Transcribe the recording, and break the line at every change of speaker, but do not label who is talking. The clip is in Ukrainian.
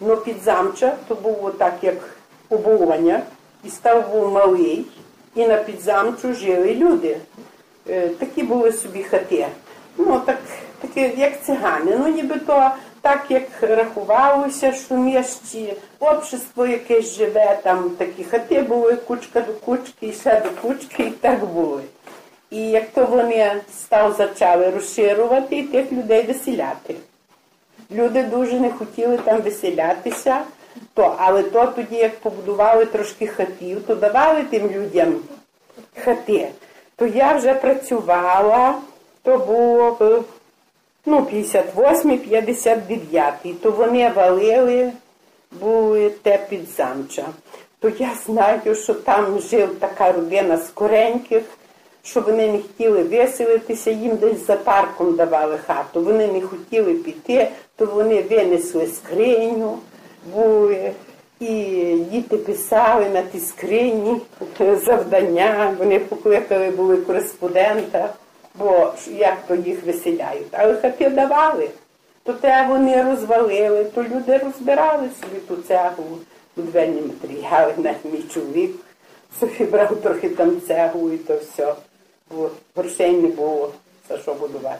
Ну, під замча то було так, як оболоня, і став був малий, і на підзамчу жили люди. Е, Такі були собі хати. Ну, так, таке, як цигани. Ну, ніби то так, як рахувалося, що міщі, общество якесь живе, там такі хати були, кучка до кучки, і ще до кучки, і так були. І як то вони став почали розширювати і тих людей виселяти. Люди дуже не хотіли там виселятися, то, але то тоді, як побудували трошки хатів, то давали тим людям хати. То я вже працювала, то було ну, 58-59, то вони валили, були те під замча. То я знаю, що там жив така родина скореньких, що вони не хотіли виселитися, їм десь за парком давали хату. Вони не хотіли піти, то вони винесли скриню, були, і діти писали на тій скрині завдання, вони покликали були кореспондента, бо як то їх виселяють. Але хати давали. То те вони розвалили, то люди розбирали собі ту цеглу, будівельні матеріали, навіть мій чоловік собі брав трохи там цеглу і то все. Бо грошей не було за що будувати.